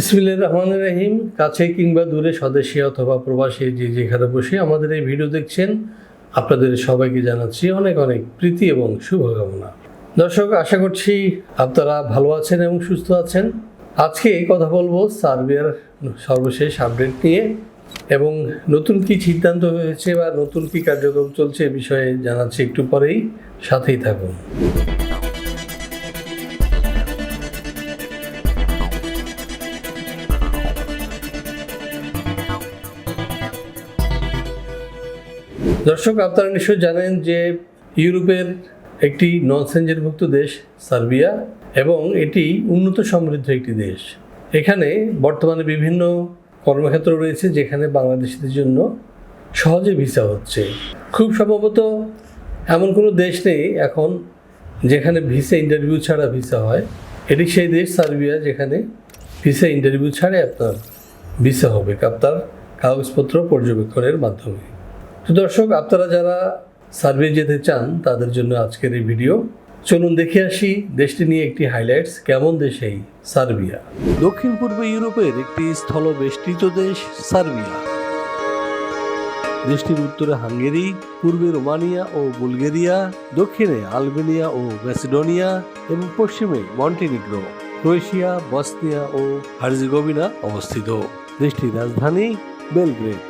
ইসমিল্লা রহমান রহিম। কাছে কিংবা দূরে স্বদেশী অথবা প্রবাসী যে যেখানে বসে আমাদের এই ভিডিও দেখছেন, আপনাদের সবাইকে জানাচ্ছি অনেক অনেক প্রীতি এবং শুভকামনা। দর্শক, আশা করছি আপনারা ভালো আছেন এবং সুস্থ আছেন। আজকে কথা বলব সার্বিয়ার সর্বশেষ আপডেট নিয়ে এবং নতুন কি সিদ্ধান্ত হয়েছে বা নতুন কি কার্যক্রম চলছে এ বিষয়ে জানাচ্ছি একটু পরেই। সাথেই থাকুন। দর্শক, আপনারা নিশ্চয় জানেন যে ইউরোপের একটি নন সেঞ্জনভুক্ত দেশ সার্বিয়া এবং এটি উন্নত সমৃদ্ধ একটি দেশ। এখানে বর্তমানে বিভিন্ন কর্মক্ষেত্র রয়েছে যেখানে বাংলাদেশিদের জন্য সহজে ভিসা হচ্ছে। খুব সম্ভবত এমন কোনো দেশ নেই এখন যেখানে ভিসা ইন্টারভিউ ছাড়া ভিসা হয়। এটি সেই দেশ সার্বিয়া যেখানে ভিসা ইন্টারভিউ ছাড়াই আপনার ভিসা হবে আপনার কাগজপত্র পর্যবেক্ষণের মাধ্যমে। তো দর্শক, আপনারা যারা সার্ভে যেতে চান, তাদের জন্য আজকের এই ভিডিও। চলুন দেখে আসি দেশটি নিয়ে একটি হাইলাইটস কেমন দেশ এই সার্বিয়া? দক্ষিণ পূর্ব ইউরোপের একটি স্থলবেষ্টিত দেশ, সার্বিয়া। দেশটির উত্তরে হাঙ্গেরি, পূর্বে রোমানিয়া ও বুলগেরিয়া, দক্ষিণে আলবেনিয়া ও ম্যাসিডোনিয়া, এবং পশ্চিমে মন্টিনিগ্রো, ক্রোয়েশিয়া, বসনিয়া ও হার্জিগোভিনা অবস্থিত। দেশটির রাজধানী বেলগ্রেড।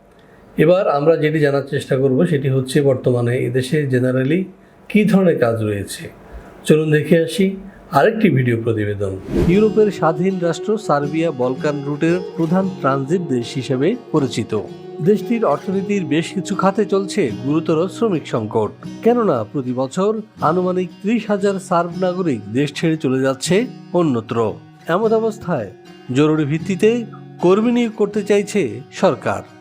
এবার আমরা যেটি জানার চেষ্টা করব সেটি হচ্ছে বর্তমানে এদেশে জেনারেলি কী ধরনের কাজ রয়েছে। চলুন দেখে আসি আরেকটি ভিডিও প্রতিবেদন। ইউরোপের স্বাধীন রাষ্ট্র সার্বিয়া বলকান রুটের প্রধান ট্রানজিট দেশ হিসেবে পরিচিত। দেশটির অর্থনীতির বেশ কিছু খাতে চলছে গুরুতর শ্রমিক সংকট। কেননা প্রতি বছর আনুমানিক ত্রিশ হাজার সার্ব নাগরিক দেশ ছেড়ে চলে যাচ্ছে অন্যত্র। এমন অবস্থায় জরুরি ভিত্তিতে কর্মী নিয়োগ করতে চাইছে সরকার।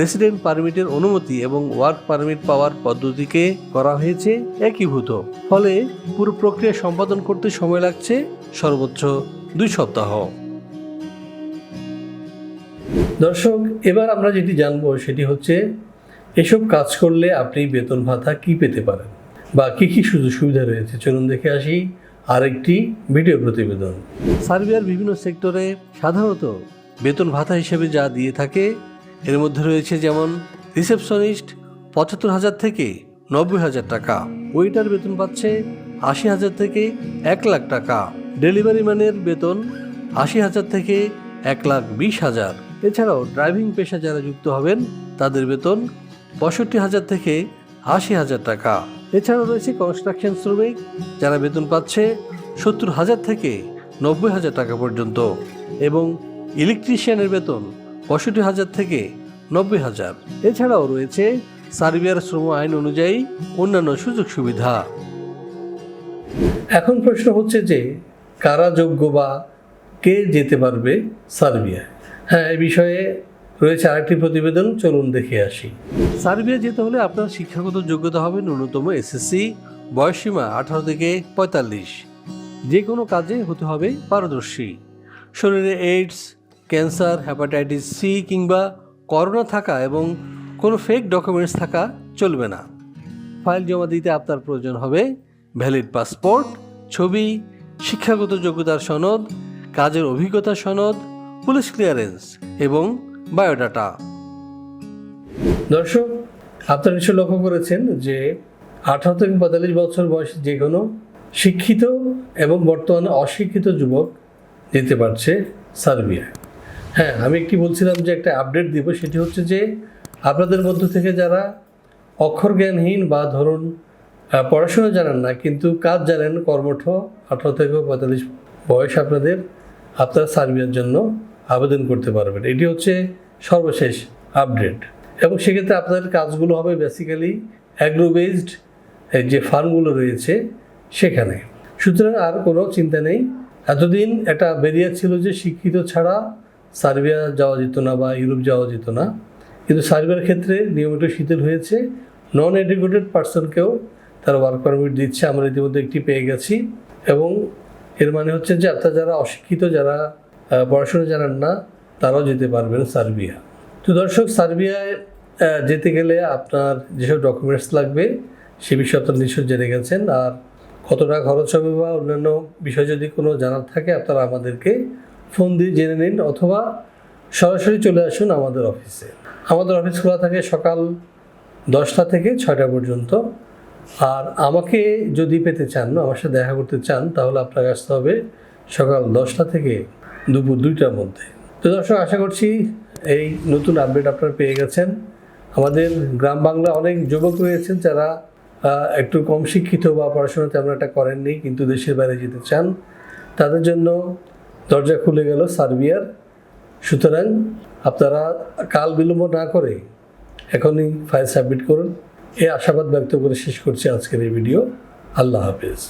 রেসিডেন্ট পারমিটের অনুমতি এবং ওয়ার্ক পারমিট পাওয়ার পদ্ধতিকে করা হয়েছে একীভূত। ফলে পুরো প্রক্রিয়া সম্পাদন করতে সময় লাগছে সর্বোচ্চ দুই সপ্তাহ। দর্শক, এবার আমরা যেটি জানব সেটি হচ্ছে, এসব কাজ করলে আপনি বেতন ভাতা কি পেতে পারেন? বা কি কি সুযোগ সুবিধা রয়েছে? চলুন দেখে আসি আরেকটি ভিডিও প্রতিবেদন। সার্বিয়ার বিভিন্ন সেক্টরে সাধারণত বেতন ভাতা হিসেবে যা দিয়ে থাকে এর মধ্যে রয়েছে যেমন রিসেপশনিস্ট পঁচাত্তর হাজার থেকে নব্বই হাজার টাকা, ওয়েটার বেতন পাচ্ছে আশি হাজার থেকে এক লাখ টাকা, ডেলিভারি ম্যানের বেতন আশি হাজার থেকে এক লাখ বিশ হাজার। এছাড়াও ড্রাইভিং পেশা যারা যুক্ত হবেন, তাদের বেতন পঁয়ষট্টি হাজার থেকে আশি হাজার টাকা। এছাড়াও রয়েছে কনস্ট্রাকশন শ্রমিক, যারা বেতন পাচ্ছে সত্তর হাজার থেকে নব্বই হাজার টাকা পর্যন্ত। এবং ইলেকট্রিশিয়ানের বেতন পঁয়ষট্টি হাজার থেকে নব্বই হাজার। এছাড়াও রয়েছে সার্বিয়ার শ্রম আইন অনুযায়ী অন্যান্য সুযোগ সুবিধা। এখন প্রশ্ন হচ্ছে যে, কারা যোগ্য বা কে যেতে পারবে সার্বিয়া হ্যাঁ এ বিষয়ে রয়েছে আরেকটি প্রতিবেদন, চলুন দেখে আসি। সার্বিয়া যেতে হলে আপনার শিক্ষাগত যোগ্যতা হবে ন্যূনতম এসএসসি, বয়সসীমা আঠারো থেকে পঁয়তাল্লিশ। যে কোনো কাজে হতে হবে পারদর্শী। শরীরে এইডস ক্যান্সার হ্যাপাটাইটিস সি কিংবা করোনা থাকা এবং কোনো ফেক ডকুমেন্টস থাকা চলবে না। ফাইল জমা দিতে আপনার প্রয়োজন হবে ভ্যালিড পাসপোর্ট ছবি, শিক্ষাগত যোগ্যতার সনদ, কাজের অভিজ্ঞতা সনদ পুলিশ ক্লিয়ারেন্স এবং বায়োডাটা দর্শক, আপনারা নিশ্চয় লক্ষ্য করেছেন যে আঠারো থেকে পঁয়তাল্লিশ বছর বয়সী যে কোনো শিক্ষিত এবং বর্তমানে অশিক্ষিত যুবক যেতে পারছে সার্বিয়ায়। হ্যাঁ আমি একটি বলছিলাম যে একটা আপডেট দিব, সেটি হচ্ছে যে আপনাদের মধ্য থেকে যারা অক্ষর জ্ঞানহীন বা ধরুন পড়াশোনা জানেন না, কিন্তু কাজ জানেন, কর্মঠ, আঠারো থেকে পঁয়তাল্লিশ বয়স আপনাদের, আপনারা সার্বিয়ার জন্য আবেদন করতে পারবেন। এটি হচ্ছে সর্বশেষ আপডেট এবং সেক্ষেত্রে আপনাদের কাজগুলো হবে বেসিক্যালি অ্যাগ্রো বেসড যে ফার্মগুলো রয়েছে সেখানে। সুতরাং আর কোনো চিন্তা নেই। এতদিন একটা বেরিয়ে ছিল যে শিক্ষিত ছাড়া সার্বিয়া যাওয়া যেত না বা ইউরোপ যাওয়া যেত না। কিন্তু সার্বিয়ার ক্ষেত্রে নিয়মিত শিথিল হয়েছে। নন এডুকেটেড পার্সনকেও তারা ওয়ার্ক পারমিট দিচ্ছে। আমরা ইতিমধ্যে একটি পেয়ে গেছি। এবং এর মানে হচ্ছে যে আপনারা যারা অশিক্ষিত, যারা পড়াশোনা জানান না, তারাও যেতে পারবেন সার্বিয়া। তো দর্শক, সার্বিয়ায় যেতে গেলে আপনার যেসব ডকুমেন্টস লাগবে, সে বিষয়ে আপনারা নিশ্চয় জেনে গেছেন। আর কত টাকা খরচ হবে বা অন্যান্য বিষয় যদি কোনো জানার থাকে, আপনারা আমাদেরকে ফোন দিয়ে জেনে নিন অথবা সরাসরি চলে আসুন আমাদের অফিসে। আমাদের অফিস খোলা থাকে সকাল দশটা থেকে ছয়টা পর্যন্ত। আর আমাকে যদি পেতে চান, আমার সাথে দেখা করতে চান, তাহলে আপনাকে আসতে হবে সকাল দশটা থেকে দুপুর দুইটার মধ্যে। তো দর্শক, আশা করছি এই নতুন আপডেট আপনারা পেয়ে গেছেন। আমাদের গ্রাম বাংলা অনেক যুবক রয়েছেন যারা একটু কম শিক্ষিত বা পড়াশোনা তেমন একটা করেননি, কিন্তু দেশের বাইরে যেতে চান। তাদের জন্য দরজা খুলে গেল সার্বিয়ার। সুতরাং আপনারা কাল বিলম্ব না করে এখনই ফাইল সাবমিট করুন। এই আশাবাদ ব্যক্ত করে শেষ করছি আজকের এই ভিডিও আল্লাহ হাফেজ।